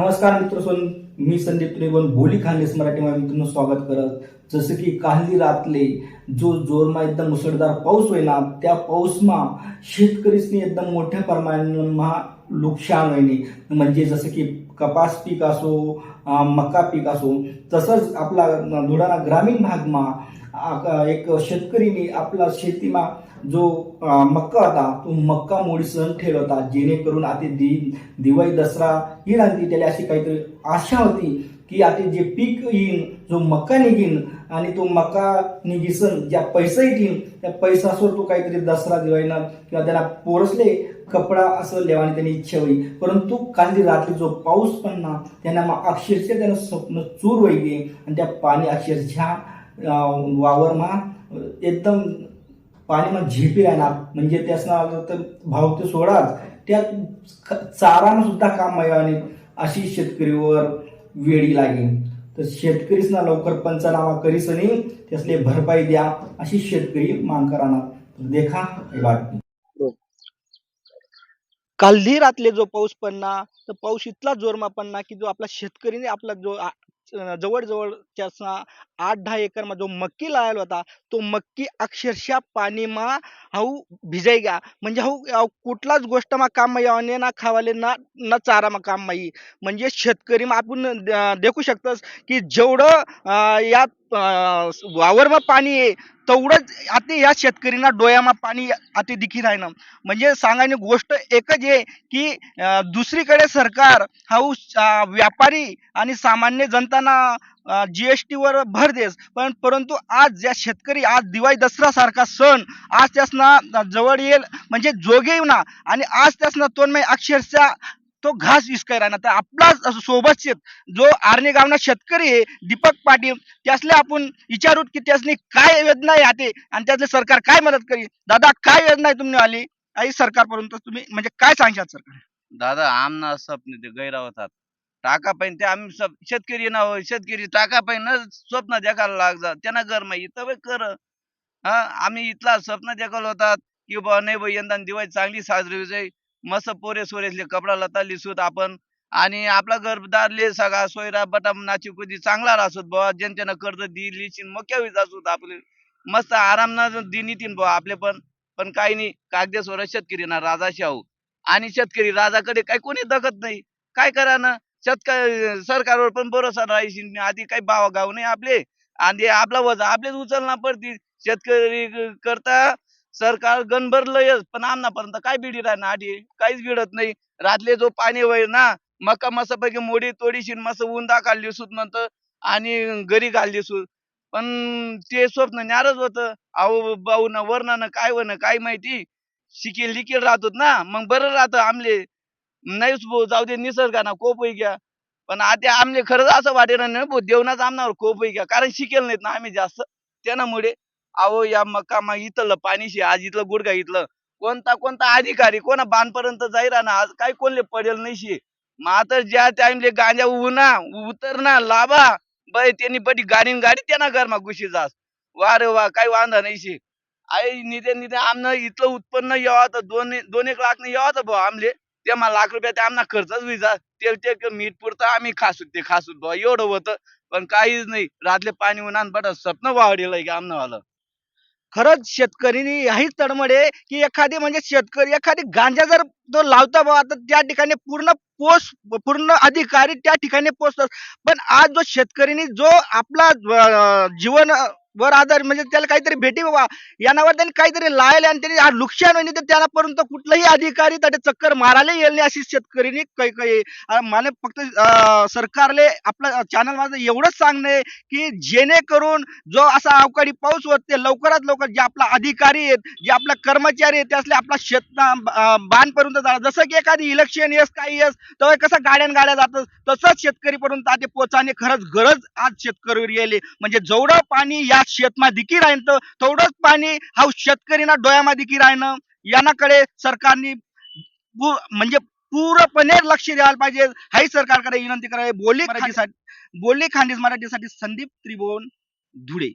नमस्कार मित्र मी संदीप त्रिवन बोली खानदेश मराठी मित्रांनो स्वागत करत. जसं की काही रातले जो जोरमा एकदम मुसळधार पाऊस होईना त्या पाऊसमा शेतकरीसनी एकदम मोठ्या प्रमाणामा नुकसान होईने. म्हणजे जसं की कपास पीक असो मका पीक असो तसंच आपला धुळाणा ग्रामीण भागमा एक शेतकरीने आपला शेतीमा जो मक्का होता तो मक्का मोडी सण ठेवला होता जेणेकरून आता दि दिवाळी दसरा ही राहते त्याला अशी काहीतरी आशा होती. की आता जे पीक येईन जो मका निघीन आणि तो मका निघीसन ज्या पैसा येतील त्या पैसासवर तो काहीतरी दसरा दिवाळीना किंवा त्याला पोरसले कपडा असं लेवाने त्यांनी इच्छा होई. परंतु काल रात्री जो पाऊस पडला त्यांना मग अक्षरशः त्यानं स्वप्न चूर वैगे आणि त्या पाणी अक्षरशः वावरमा एकदम पाणी मग झेपी राहणार म्हणजे त्यासना तर भाव ते सोडाच. त्या चारानं सुद्धा काम आणि अशी शेतकरीवर वेळी लागेल. तर शेतकरीसना लवकर पंचनामा करीसनी त्यासले भरपाई द्या अशी शेतकरी मांग कराना देखा ही बातमी. कालही रातले जो पाऊस पडना तर पाऊस इतला जोरमा पडना की जो आपला शेतकरीने आपला जो जवळजवळ त्याचा आठ दहा एकरमा जो मक्की लावला होता तो मक्की अक्षरशः पाणीमा हाऊ भिजाई गा म्हणजे हाऊ कुठलाच गोष्ट मा काम यावने ना खावाले ना ना चारा मा काम माही म्हणजे शेतकरी मग आपण देखू शकतस की जेवढं अं, या वावरमा पाणी आहे तेवढंच आता या शेतकरीना डोळ्यामा पाणी आता दिखी ना. म्हणजे सांगायची गोष्ट एकच आहे की दुसरीकडे सरकार हाऊ व्यापारी आणि सामान्य जनताना जीएसटी वर भर देस. पण परंतु आज ज्या शेतकरी आज दिवाळी दसरा सारखा सण आज त्यासना जवळ येईल म्हणजे जोगे येऊ ना. आणि आज त्यासना तोंड अक्षरशः तो घास विस्काय राहणार. तर आपला सोबत शेत जो आरणे गावना शेतकरी आहे दीपक पाटील त्यासले आपण विचारू की त्यासनी काय योजना आहे आते आणि त्यातले सरकार काय मदत करी दादा काय योजना आहे तुम्ही आली? आई सरकारपर्यंत तुम्ही म्हणजे काय सांगशात सरकार? दादा आमना स्वप्न ते गैरा होतात. टाका पाहिजे ते आम्ही सब शेतकरी ना होय शेतकरी टाका पाहिजे स्वप्न देखायला लागतात त्यांना घर माहिती तर कर. हा आम्ही इथला स्वप्न देखायला होतात की बा नाही बा यंदा दिवाळी चांगली साजरी होईल मस्त पोरे सोरेसले कपडा लता लिसूत आपण. आणि आपला घरदारले सगळा सोयरा बटाम नाची कुदी चांगला राहत बुवा. जनतेनं कर्ज दिली लिचिन मोक्या असोत आपले. मस्त आरामना दिन येतील बुवा आपले पण. पण काही नाही कागदे कागदेश्वर शेतकरी ना राजा शाहू. आणि शेतकरी राजाकडे काही कोणी दखत नाही. काय करा ना शेतकरी सरकारवर पण भरोसा राहायची आधी काही भाव गाव नाही आपले. आणि आपला वजा आपलेच उचलना पडतील. शेतकरी करता सरकार गण भरलंयच पण आमनापर्यंत काय बिडी राहणार आधी? काहीच बिडत नाही. रातले जो पाणी वय ना मका मस्तपैकी मोडी तोडीशीन मस्त उंदा काढली सुत म्हणतं आणि घरी घालली सुत. पण ते स्वप्न न्यारच होत. अहो भाऊ ना वरणानं काय वन काय माहिती? शिकेल लिकेल राहतोत ना. मग बरं राहतं आमले. नाहीच भाऊ जाऊ दे निसर्गाना कोप घ्या. पण आता आमले खरंच असं वाटेल ना भाऊ देवनाच आमनावर कोप घ्या. कारण शिकेल नाहीत ना आम्ही जास्त. त्यामुळे अहो या मका मग इथलं पाणीशी आज इथलं गुडघा इथलं. कोणता कोणता अधिकारी कोणा बांधपर्यंत जाईरा ना आज काय कोणले पडेल नाही शे. मात्र ज्या टाइमले गांजा उन्हा उतरना लाभा बाई त्यांनी बडी गाडी गाडी त्यांना घरमा घुशी जास. वा रे वा काही वांधा नाही शे. आई निधे निधे आमनं इथलं उत्पन्न यावं तर दोन दोन एक लाख यावं तर भाऊ आमले. ते मला लाख रुपया ते आमना खर्चच विजा तेल ते मीठ पुरतं आम्ही खासूत ते खासूत भाऊ एवढं होतं. पण काहीच नाही. रातले पाणी उन्हान बट स्वप्न वाढेल की आमनं वाला खरंच शेतकरीने याही तडमड आहे की एखादी म्हणजे शेतकरी एखादी गांजा जर तो लावता बा तर त्या ठिकाणी पूर्ण पोस्ट पूर्ण अधिकारी त्या ठिकाणी पोचतात. पण आज जो शेतकरीने जो आपला जीवन वर आधार म्हणजे त्याला काहीतरी भेटी बाबा. या नावावर त्यांनी काहीतरी लायले आणि त्यांनी नुकसान होईल तर त्याला पर्यंत कुठलाही अधिकारी त्याचे चक्कर मारायला येईल नाही अशी शेतकरीने काही काही मला फक्त सरकारले आपलं चॅनल माझं एवढंच सांगणं आहे की जेणेकरून जो असा अवकाळी पाऊस होत ते लवकरात लवकर जे आपला अधिकारी आहेत जे आपला कर्मचारी आहेत त्यासले आपला शेत बांधपर्यंत जाणार जसं की एखादी इलेक्शन येस काही येस तर कसं गाड्यान गाड्या जातं तसंच शेतकरीपर्यंत ते पोचाने खरंच गरज आज शेतकरी येईल म्हणजे जेवढं पाणी या शेतमा दिकी राहीन तेवढंच पाणी हा शेतकरीना डोळ्यामा दिकी राहणं यानाकडे सरकारने म्हणजे पूर्णपणे लक्ष द्यायला पाहिजे. हाही सरकारकडे विनंती करावी. बोली मराठीसाठी बोली खानदेश मराठीसाठी संदीप त्रिभुवन धुळे.